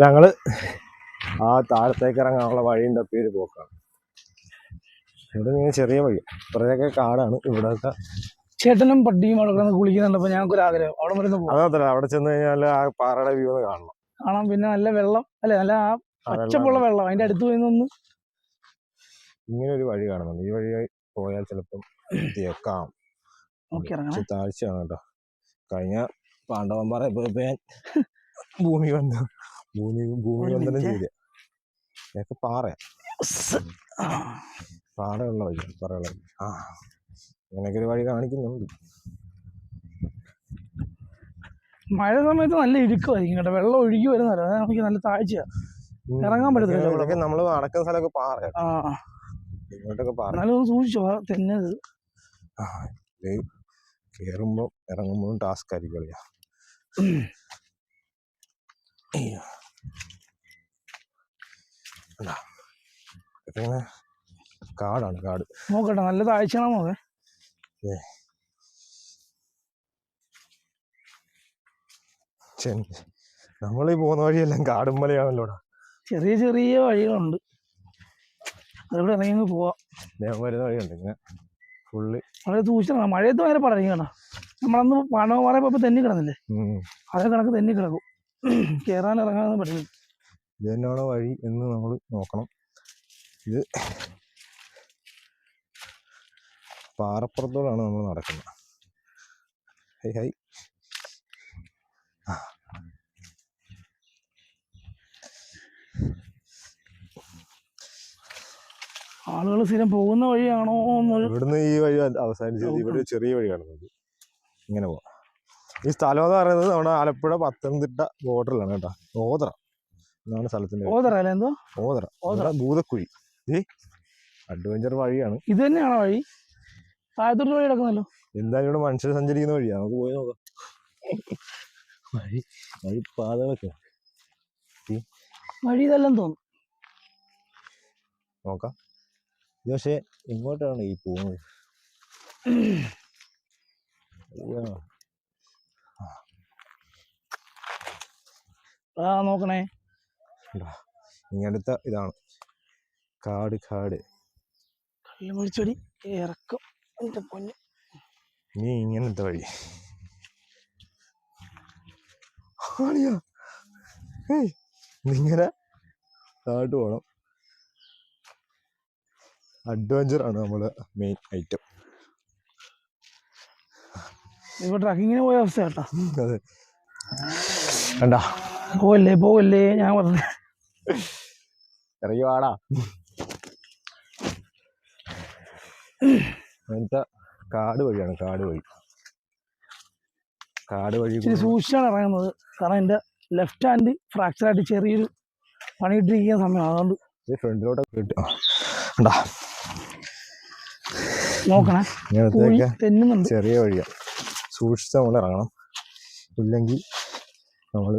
ഞങ്ങൾ ആ താഴത്തേക്ക് ഇറങ്ങാനുള്ള വഴിയും തപ്പിയൊരു പോക്കാണ്. ഇവിടെ ഇങ്ങനെ ചെറിയ വഴി. കുറേയൊക്കെ കാടാണ്. ഇവിടെയൊക്കെ ചേട്ടനും പട്ടിയും അവിടെ കിടന്ന് കുളിക്കുന്നുണ്ടപ്പോൾ ഞങ്ങൾക്കൊരു ആഗ്രഹം. അവിടെ വരുന്ന അതല്ല അവിടെ ചെന്ന് കഴിഞ്ഞാൽ ആ പാറയുടെ വ്യൂ കാണണം. കാണാം. പിന്നെ നല്ല വെള്ളം. അല്ലെ? നല്ല ആ പച്ചപ്പുള്ള വെള്ളം. അതിന്റെ അടുത്ത് പോയി നിന്ന് ഇങ്ങനെ ഒരു വഴി കാണുന്നുണ്ട് ഈ വഴി പോയാൽ ചിലപ്പം എത്തിയേക്കാം താഴ്ചയാണ് കേട്ടോ. കഴിഞ്ഞ പാറ പോയപ്പോ ഞാൻ ഭൂമി വന്ന് ഭൂമി ഭൂമി ഒരു വന്ദനം minute. ചെയ്ത ഇതൊക്കെ പാറയാ ആ. പാറയുള്ള വഴി പാറയുള്ള ആ. അങ്ങനെയൊക്കെ ഒരു വഴി കാണിക്കുന്നുണ്ട്. മഴ സമയത്ത് നല്ല ഇടുക്കുമായിരിക്കും കേട്ടോ. വെള്ളം ഒഴുകി വരുന്നല്ലോ അത് നമുക്ക് നല്ല താഴ്ചയാണ് ഇറങ്ങാൻ പറ്റത്തില്ല നമ്മൾ നടക്കുന്ന സ്ഥലമൊക്കെ പാറയാ. ആ. ഇങ്ങോട്ടൊക്കെ പാറ എന്നാലും സൂക്ഷിച്ചോ. തെന്നത്. ആ. ഇറങ്ങുമ്പോഴും ടാസ്ക് ആയിരിക്കും അയ്യോ. ഇതൊക്കെ കാടാണ് കാട്. നോക്കട്ടെ നല്ല താഴ്ചയാണോ നോക്കേ നമ്മൾ ഈ പോകുന്ന വഴിയെല്ലാം കാടും മലയാണല്ലോ ചെറിയ ചെറിയ വഴികളുണ്ട്. അതിലൂടെ ഇറങ്ങി പോവാം. വരുന്ന വഴിയുണ്ട് ഇങ്ങനെ. ഫുള്ള്. വളരെ തൂച്ചണം മഴയത്ത് ഭയങ്കര പടങ്ങി കേട്ടോ നമ്മളന്ന് പണവ മാറിയപ്പോ തന്നെ കിടന്നില്ലേ? അതേ കണക്ക് തന്നെ കിടക്കും. കയറാൻ ഇറങ്ങാനൊന്നും പറ്റില്ല ഇത് തന്നെയാണോ വഴി എന്ന് നമ്മൾ നോക്കണം. ഇത് പാറപ്പുറത്തോടാണ് നമ്മൾ നടക്കുന്നത്. High high. ആളുകൾ സ്ഥിരം പോകുന്ന വഴിയാണോ ഇവിടുന്ന് ഈ വഴി അവസാനിച്ചത്. ഇവിടെ ചെറിയ വഴി കാണുന്നത്. ഇങ്ങനെ പോവാം. ഈ സ്ഥലം എന്ന് പറയുന്നത് നമ്മുടെ ആലപ്പുഴ പത്തനംതിട്ട ബോർഡറിലാണ് കേട്ടോ. ഓതറ എന്നാണ് സ്ഥലത്തിന്റെ ഓതറ അല്ലേ എന്തോ? ഓതറ. ഓതറ. ഭൂതക്കുഴി. ഏ അഡ്വഞ്ചർ വഴിയാണ്. ഇത് തന്നെയാണോ വഴി? താഴത്തോട്ട് വഴി കിടക്കുന്നല്ലോ എന്തായാലും ഇവിടെ മനുഷ്യർ സഞ്ചരിക്കുന്ന വഴിയാ. നമുക്ക് പോയി നോക്കാം. വഴി വഴി പാതകളൊക്കെ. വഴി ഇതെല്ലാം തോന്നും. നോക്കാം. ഇത് പക്ഷേ ഇങ്ങോട്ടാണ് ഈ പോകുന്നത്. ആ നോക്കണേ. ഇങ്ങനത്തെ ഇതാണ്. കാട് കാട്. കള്ളിമുളിച്ചൊടി ഇറക്കും. എന്റെ പൊന്ന്. ഇനി ഇങ്ങനത്തെ വഴി. ആണിയാ ഏയ് ഇതിങ്ങനെ താഴോട്ട് പോകണം അഡ്വഞ്ചർ ആണ് നമ്മുടെ മെയിൻ ഐറ്റം ഇപ്പൊ ട്രക്കിങ്ങിന് പോയ അവസ്ഥ കേട്ടോ. അതെ. കണ്ടാ? പോവല്ലേ പോവല്ലേ ഞാൻ പറഞ്ഞു ഇറങ്ങി വാടാ അങ്ങനത്തെ കാട് വഴിയാണ് കാട് വഴി. കാട് വഴി സൂക്ഷിച്ചാണ് ഇറങ്ങുന്നത്. കാരണം എന്റെ ലെഫ്റ്റ് ഹാൻഡ് ഫ്രാക്ചർ ആയിട്ട് ചെറിയൊരു പണിയിട്ടിരിക്കുന്ന സമയം അതുകൊണ്ട് കിട്ടും കണ്ടാ? നോക്കണേ. തെന്നുന്നുണ്ട്. ചെറിയ വഴിയാണ് സൂക്ഷിച്ച് നമ്മൾ ഇറങ്ങണം. ഇല്ലെങ്കിൽ നമ്മൾ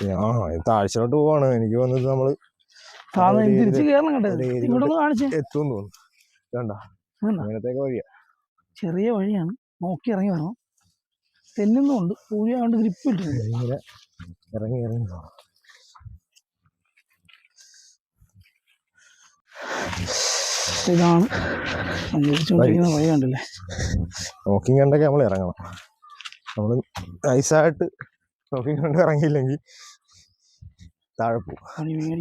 ആ താഴ്ചയിലോട്ട് പോവാണ്. എനിക്ക് വന്നത് നമ്മൾ കേറണം ഇവിടെ കാണിച്ചേ. എത്തും തോന്നുന്നു. വഴിയാ. ചെറിയ വഴിയാണ്. നോക്കി ഇറങ്ങി വരണം. തെന്നുന്നുണ്ട് പൂഴിയാണ്ട് ഗ്രിപ്പ് ഇറങ്ങി ഇറങ്ങി. ഇതാണ്. സഞ്ചരിച്ചുകൊണ്ടിരിക്കുന്ന വഴി കണ്ടില്ലേ? കണ്ടൊക്കെ നമ്മൾ ഇറങ്ങണം. നമ്മൾ നൈസായിട്ട് നോക്കിയും കണ്ട് ഇറങ്ങിയില്ലെങ്കിൽ താഴെ പോകും.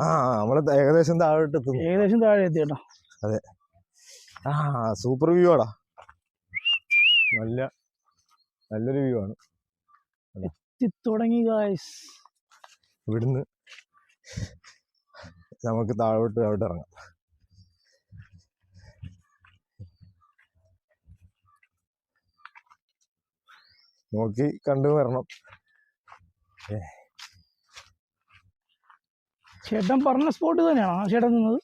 ആ നമ്മൾ ഏകദേശം താഴോട്ട് എത്തുന്നു. ഏകദേശം താഴെ എത്തി കേട്ടോ. ആ സൂപ്പർ വ്യൂ ആടാ. നല്ല നല്ലൊരു വ്യൂ ആണ്. എത്തി തുടങ്ങി ഗായ്സ് ഇവിടുന്ന് നമുക്ക് താഴോട്ട് താഴോട്ട് ഇറങ്ങാം. നോക്കി കണ്ടു വരണം ചേട്ടൻ പറഞ്ഞ സ്പോട്ട് തന്നെയാണോ? ആ ചേട്ടൻ നിന്നത്?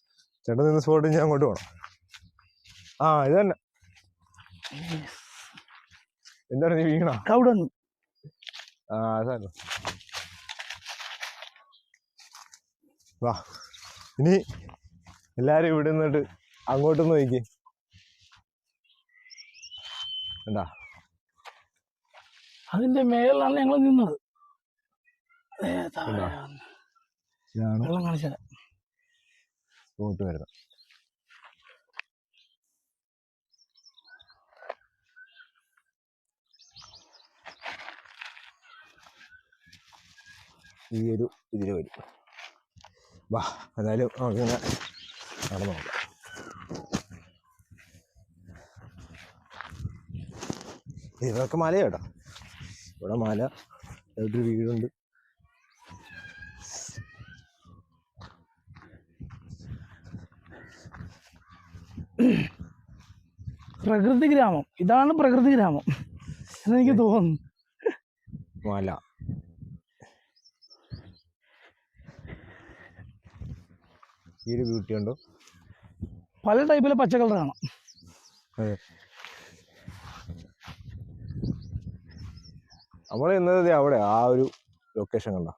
ചേട്ടൻ നിന്ന സ്പോട്ട് ഞാൻ അങ്ങോട്ട് പോകണം ആ ഇത് തന്നെ. എന്താണ് നീ വീണ? അവിടെ വന്നു ആ അതാണ് വാ. ഇനി എല്ലാരും ഇവിടെ നിന്നിട്ട് അങ്ങോട്ടൊന്ന് നോക്കി എന്താ അതിന്റെ മേളിലാണ് ഞങ്ങൾ നിന്നത്. ഇതാണ് വെള്ളം കാണിച്ചാൽ പോയിട്ട് വരുന്നത് ഈ ഒരു ഇതിൽ വരും വാ എന്തായാലും നമുക്കിങ്ങനെ നടന്നു നോക്കാം ഇതൊക്കെ മല കേട്ടോ ഇവിടെ മല ഒരു വീടുണ്ട് പ്രകൃതി ഗ്രാമം. ഇതാണ് പ്രകൃതി ഗ്രാമം. എന്നെനിക്ക് തോന്നുന്നു. മല ഈ ഒരു ബ്യൂട്ടി ഉണ്ടോ പല ടൈപ്പിലെ പച്ച കളർ കാണാം. നമ്മൾ ഇന്നത് അവിടെ ആ ഒരു ലൊക്കേഷൻ കണ്ട?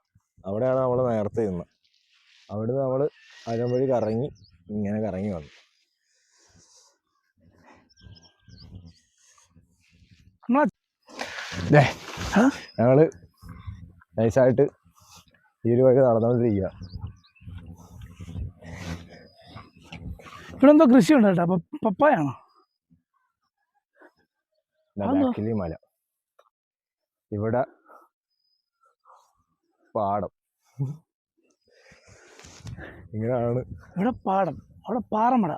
അവിടെയാണ് നമ്മൾ നേരത്തെ ഇന്ന് അവിടുന്ന് നമ്മൾ അരമ്പഴി കറങ്ങി ഇങ്ങനെ കറങ്ങി വന്നു നമ്മളെ ഞങ്ങൾ നൈസായിട്ട് ഈ ഒരു വഴി നടന്നുകൊണ്ടിരിക്കുക ഇവിടെ എന്തോ കൃഷിയുണ്ട് കേട്ടോ അപ്പൊ പപ്പായാണോ? ബാക്കിലി മല. ഇവിടെ പാടം. ഇങ്ങനെയാണ് ഇവിടെ പാടം അവിടെ പാറമട.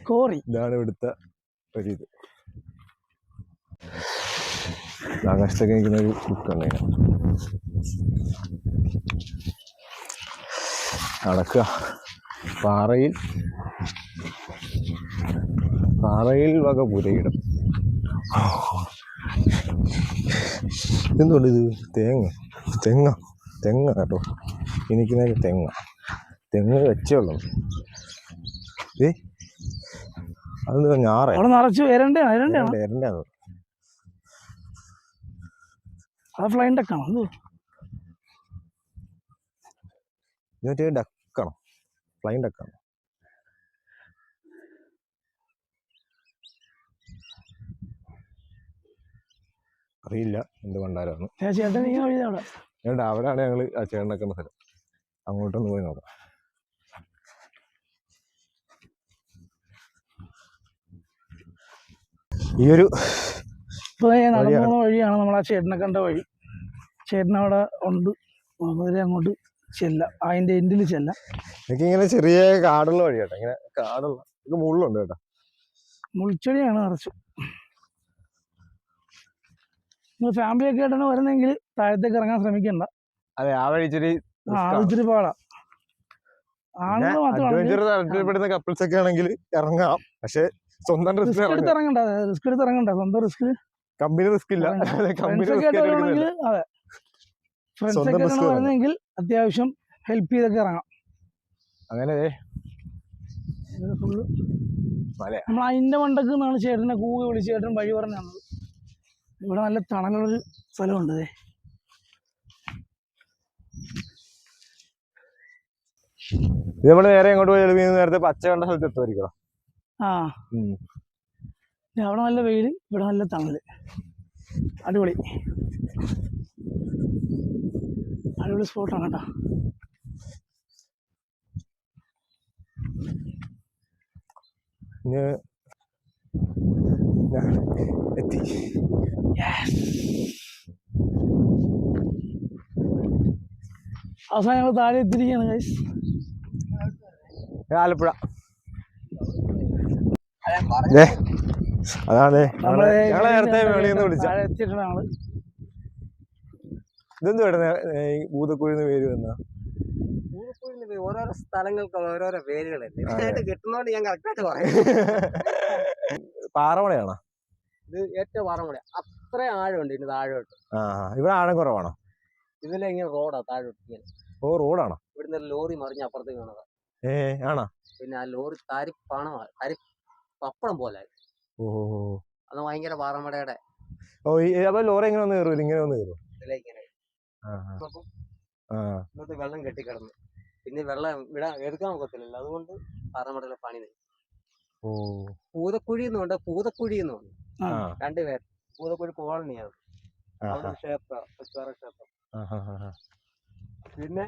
കോറി. ഇതാണ് ഇവിടുത്തെ ഒരിത്. ആകാശത്തൊക്കെ നിൽക്കുന്ന ഒരു ബുക്കാണ് നടക്കുക. പാറയിൽ പാറയിൽ വക പുരയിടം. എന്തുകൊണ്ട് ഇത് തേങ്ങ? തെങ്ങ. തെങ്ങ കേട്ടോ. എനിക്കുന്നൊരു തെങ്ങ. തെങ്ങ് വെച്ചേ ഉള്ളൂ. ഏ അത് ഞാറേ. അവിടെ നിറച്ച് എരണ്ടാണ് എരണ്ടാണ് എരണ്ടാന്ന് അത് ഫ്ലൈൻ ഡക്കാണോ ഇത് ഡക്കാണോ ഫ്ലൈൻ ഡക്കാണോ അറിയില്ല എന്തുകൊണ്ടായിരുന്നു ചേട്ടൻ അവിടെ ഏണ്ട അവിടെയാണ് ഞങ്ങൾ ആ ചേട്ടനക്കുന്ന സ്ഥലം. അങ്ങോട്ടൊന്ന് പോയി നോക്കാം. ഈ ഒരു വഴിയാണ്. നമ്മൾ ആ ചേട്ടനെ കണ്ട വഴി. ചേട്ടൻ അവിടെ ഉണ്ട്. നമുക്ക് അങ്ങോട്ട് ചെല്ലാം. അതിന്റെ എൻഡിൽ ചെല്ലാം. എനിക്ക് ഇങ്ങനെ ചെറിയ കാടുള്ള വഴി കേട്ടോ ഇങ്ങനെ കാടുള്ള ഇത് മുള്ളുണ്ട് കേട്ടോ. മുൾച്ചെടിയാണ് നിറച്ചു. നിങ്ങൾ ഫാമിലി ഒക്കെ ആയിട്ടാണ് വരുന്നെങ്കിൽ താഴത്തേക്ക് ഇറങ്ങാൻ ശ്രമിക്കണ്ട. അതെ ആ വഴി ഇച്ചിരി ആ ഇച്ചിരി പാടാ. ആണുങ്ങൾ മാത്രമാണ് അഡ്വഞ്ചർ താല്പര്യപ്പെടുന്ന കപ്പിൾസ് ഒക്കെ ആണെങ്കിൽ ഇറങ്ങാം. പക്ഷേ സ്വന്തം റിസ്ക് എടുത്ത് ഇറങ്ങണ്ട. റിസ്ക് എടുത്ത് ഇറങ്ങണ്ട. സ്വന്തം റിസ്ക് കമ്പനി റിസ്ക് ഇല്ല. കമ്പനി റിസ്ക് അതെ. ഫ്രണ്ട്സ് സ്വന്തം ഒക്കെ risk ആണ് വേണം. വരുന്നെങ്കിൽ അത്യാവശ്യം ഹെൽപ്പ് ചെയ്തൊക്കെ ഇറങ്ങാം അങ്ങനെ ഫുള്ള് നമ്മൾ അതിന്റെ മണ്ടക്ക് നിന്നാണ് ചേട്ടനെ കൂവി വിളിച്ച് ചേട്ടൻ വഴി പറഞ്ഞു തന്നത്. ഇവിടെ നല്ല തണലുള്ളൊരു സ്ഥലമുണ്ട് ഇത് നമ്മൾ നേരെ എങ്ങോട്ട് പോയി നേരത്തെ പച്ച കണ്ട സ്ഥലത്ത് എത്തുമായിരിക്കണം ആ. അവിടെ നല്ല വെയിൽ ഇവിടെ നല്ല തണൽ. അടിപൊളി. അടിപൊളി സ്പോട്ടാണ് കേട്ടോ. ഞാൻ എത്തി. അവസാനം ഞങ്ങൾ താഴെ എത്തിയിരിക്കുകയാണ് ഗൈസ് ആലപ്പുഴ. അതാണ്. ഞങ്ങളെ നേരത്തെ വെളിയിൽ നിന്ന് വിളിച്ച താഴെ എത്തിയിട്ടാണ് ഇതെന്ത് വേണ്ട ഭൂതക്കുഴിന്ന് പേര് വന്ന? ഓരോരോ സ്ഥലങ്ങൾക്കുള്ള ഓരോരോ പേരുകളല്ലേ? കിട്ടുന്നോണ്ട് ഞാൻ കറക്റ്റായിട്ട് പറയാം. പാറമടയാണോ ഇത് ഏറ്റവും പാറമൂല അത്ര ആഴമുണ്ട് ഇതിന് താഴോട്ട്. ഇവിടെ ആഴം കുറവാണോ? ഇതിലെ ഇങ്ങനെ റോഡാ താഴോട്ട് ഓ റോഡാണോ? ഇവിടുന്ന് ലോറി മറിഞ്ഞ അപ്പുറത്തേക്ക് വീണതാ. ഏ ആണോ? പിന്നെ ആ ലോറി താരി തരി പപ്പടം പോലെ. ഓ. അത് ഭയങ്കര പാറമടയുടെ ഓ ഈ അപ്പൊ ലോറി എങ്ങനെ വന്ന് കയറും? ഇങ്ങനെ വന്ന് കയറും ഇതിലേക്ക് ഇങ്ങനെ ഇന്നത്തെ വെള്ളം കെട്ടിക്കിടന്നു. പിന്നെ വെള്ളം വിടാൻ എടുക്കാൻ ഒക്കത്തില്ലല്ലോ. അതുകൊണ്ട് പാറമടയിലെ പണി നിന്നു. ഓ. പൂതക്കുഴി എന്നുണ്ട് പൂതക്കുഴി എന്നുണ്ട് ആ രണ്ടുപേർ പൂതക്കുഴി കോളനിയാണ്. ആ അവിടെ ഒരു ക്ഷേത്രം. ക്ഷേത്രം പിന്നെ